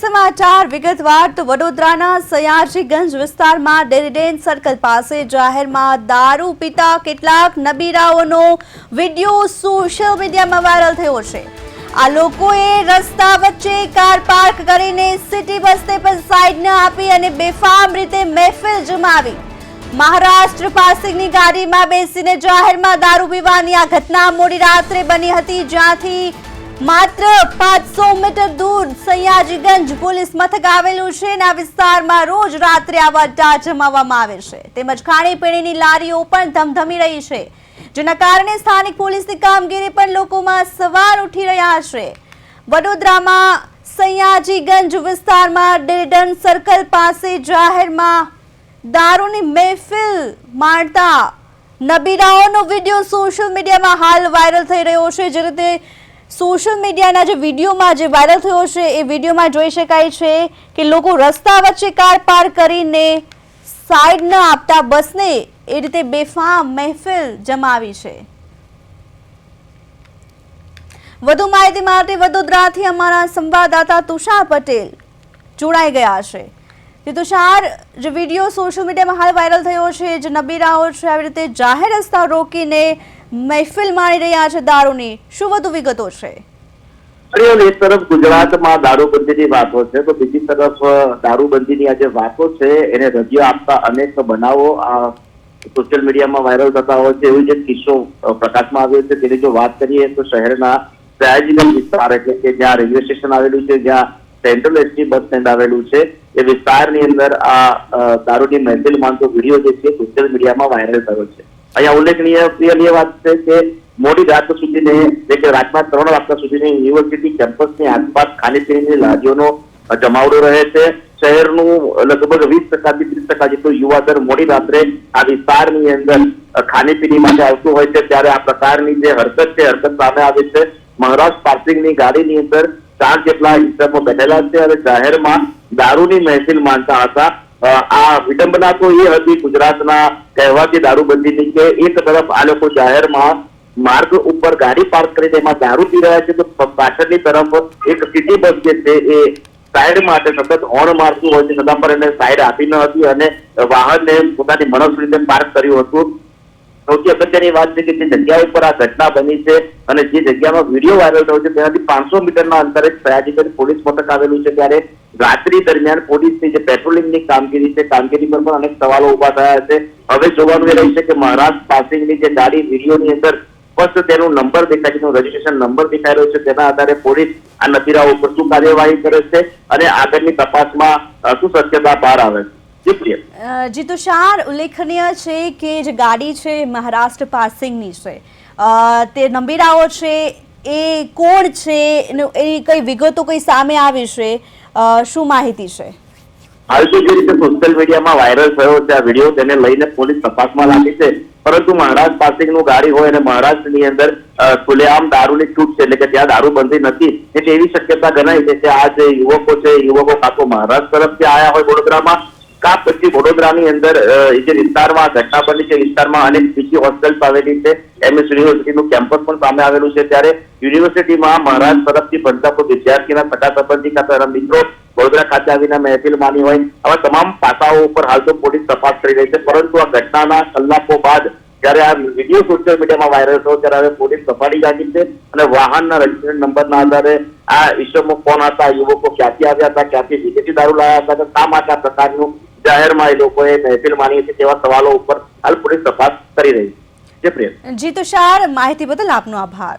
સમાચાર વિગતવાર તો વડોદરાના સયાજીગંજ વિસ્તારમાં ડેરીડેન સર્કલ પાસે જાહેરમાં દારૂ પીતા કેટલાક નબીરાઓનો વીડિયો સોશિયલ મીડિયામાં વાયરલ થયો છે. આ લોકોએ રસ્તા વચ્ચે કાર પાર્ક કરીને સિટી બસને પણ સાઈડ ન આપી અને બેફામ રીતે મહેફિલ જમાવી. મહારાષ્ટ્ર પાસિંગની ગાડીમાં બેસીને જાહેરમાં દારૂ પીવાની આ ઘટના મોડી રાત્રે બની હતી, જ્યાંથી માત્ર પાંચસો મીટર દૂર સયાજીગંજ પોલીસ મથક આવેલું છે અને આ વિસ્તારમાં રોજ રાત્રે આવા અડ્ડા જમાવવામાં આવે છે. તેમજ ખાણીપીણીની લારીઓ પણ ધમધમી રહી છે, જેના કારણે સ્થાનિક પોલીસની કામગીરી પણ લોકોમાં સવાલ ઉઠી રહ્યા છે. વડોદરામાં સયાજીગંજ વિસ્તારમાં ડેડન સર્કલ પાસે જાહેરમાં દારૂની મહેફિલ માણતા નબીરાઓનો વીડિયો સોશિયલ મીડિયામાં હાલ વાયરલ થઈ રહ્યો છે, જે રીતે સોશિયલ મીડિયાના જે વિડીયોમાં જે વાયરલ થયો છે, એ વિડીયોમાં જોઈ શકાય છે કે લોકો રસ્તા વચ્ચે કાર પાર કરીને સાઈડ ન આપતા બસને એ રીતે બેફામ મહેફિલ જમાવી છે. વધુ માહિતી માટે વડોદરાથી અમારા સંવાદદાતા તુષાર પટેલ જોડાઈ ગયા છે. જે તુષાર જે વીડિયો સોશિયલ મીડિયામાં હાલ વાયરલ થયો છે, જે નબીરાઓ છે, આવી રીતે જાહેર રસ્તા રોકીને મહેફિલ માણી રહ્યા છે દારૂની. શું વધુ વિગતો છે? એક તરફ ગુજરાતમાં દારૂબંધીની વાતો છે, તો બીજી તરફ દારૂબંધીની આ જે વાતો છે, એને રજીઓ આપતા અનેક બનાવો આ સોશિયલ મીડિયામાં વાયરલ થતા હોય છે, એવી જે કિસ્સો પ્રકાશમાં આવ્યો છે. તેની જો વાત કરીએ તો શહેરના સયાજીગંજ વિસ્તાર એટલે કે જ્યાં રેલવે સ્ટેશન આવેલું છે, જ્યાં સેન્ટ્રલ એસટી બસ સ્ટેન્ડ આવેલું છે. એ વિસ્તારની અંદર આ દારૂની મહેફિલ માનતો વીડિયો જે છે સોશિયલ મીડિયામાં વાયરલ થયો છે. અહીંયા ઉલ્લેખનીય પ્રિયનીય વાત છે કે મોડી રાત સુધીને, એટલે કે રાતના ત્રણ વાગ્યા સુધીની યુનિવર્સિટી કેમ્પસની આસપાસ ખાણીપીણીની લારીઓનો જમાવડો રહે છે. શહેરનું લગભગ વીસ ટકાથી ત્રીસ ટકા જેટલું યુવાધર મોડી રાત્રે આ વિસ્તારની અંદર ખાણીપીણી માટે આવતું હોય છે. ત્યારે આ પ્રકારની જે હરકત છે, હરકત સામે આવે છે. મહારાષ્ટ્ર પાર્સિંગની ગાડીની અંદર ચાર જેટલા ઇસમો બેઠેલા છે અને જાહેરમાં દારૂની મહેફિલ માનતા હતા. આ વિડંબના તો એ હતી ગુજરાતના કહેવાતી દારૂબંધીની કે એક તરફ આ લોકો જાહેરમાં માર્ગ ઉપર ગાડી પાર્ક કરીને એમાં દારૂ પી રહ્યા છે, તો પાછળની તરફ એક સિટી બસ જે છે એ સાઈડ માટે સતત હોર્ન મારતું હોય છે છતાં પણ એને સાઈડ આપી ન હતી અને વાહનને પોતાની મનસ્વી રીતે પાર્ક કર્યું હતું. સૌથી અગત્યની વાત છે કે જે જગ્યા ઉપર આ ઘટના બની છે અને જે જગ્યામાં વીડિયો વાયરલ થયો છે, તેનાથી પાંચસો મીટરના અંતરે સયાજીગંજ પોલીસ મથક આવેલું છે. ત્યારે રાત્રિ દરમિયાન પોલીસની જે પેટ્રોલિંગની કામગીરી છે, કામગીરી પર પણ અનેક સવાલો ઊભા થયા છે. હવે જોવાનું એ રહેશે કે મહારાષ્ટ્ર પાસિંગની જે ગાડી વિડીયોની અંદર સ્પષ્ટ તેનો નંબર દેખાય છે રજીસ્ટ્રેશન નંબર દેખાઈ રહ્યો છે. તેના આધારે પોલીસ આ નતીરાઓ ઉપર શું કાર્યવાહી કરે છે અને આગળની તપાસમાં શું સત્યતા બહાર આવે છે? જી તુષાર ઉલ્લેખનીય છે કે જે ગાડી છે મહારાષ્ટ્ર પાસિંગની છે. તે નંબીરાઓ છે એ કોણ છે એ કઈ વિગતો કઈ સામે આવી છે શું માહિતી છે? હાલ તો જે રીતે સોશિયલ મીડિયામાં વાયરલ થયો છે આ વીડિયો તેને લઈને પોલીસ તપાસમાં લાગી છે. પરંતુ મહારાષ્ટ્ર પાસિંગનું ગાડી હોય અને મહારાષ્ટ્રની અંદર ખુલ્લેઆમ દારૂની છૂટ છે એટલે કે ત્યાં દારૂ બંધી નથી એટલે એવી શક્યતા ગણાય છે કે આ જે યુવકો છે યુવકો કાં તો મહારાષ્ટ્ર તરફથી આવ્યા હોય વડોદરામાં કા પછી વડોદરાની અંદર જે વિસ્તારમાં ઘટના બની છે વિસ્તારમાં અનેક બીજી હોસ્ટેલ્સ આવેલી છે. એમએસ યુનિવર્સિટીનું કેમ્પસ પણ સામે આવેલું છે. ત્યારે યુનિવર્સિટીમાં મહારાષ્ટ્ર તરફથી ભણતા કોઈ વિદ્યાર્થીના સગા સંબંધી કાં મિત્રો, વડોદરા ખાતે આવીને મહેફિલ માની હોય. આવા તમામ પાસાઓ ઉપર હાલ તો પોલીસ તપાસ કરી રહી છે. પરંતુ આ ઘટનાના કલાકો બાદ જ્યારે આ વીડિયો સોશિયલ મીડિયામાં વાયરલ થયો, ત્યારે હવે પોલીસ સફાળી જાગી છે અને વાહનના રજીસ્ટ્રેશન નંબરના આધારે આ ઈસમો કોણ હતા, યુવકો ક્યાંથી આવ્યા હતા, ક્યાંથી વિદેશી દારૂ લાવ્યા હતા શા માટે આ પ્રકારનું જાહેરમાં એ લોકોએ મહેફિલ માની છે તેવા સવાલો ઉપર હાલ પોલીસ તપાસ કરી રહી છે. જે પ્રિય જી, તુષાર, માહિતી બદલ આપનો આભાર.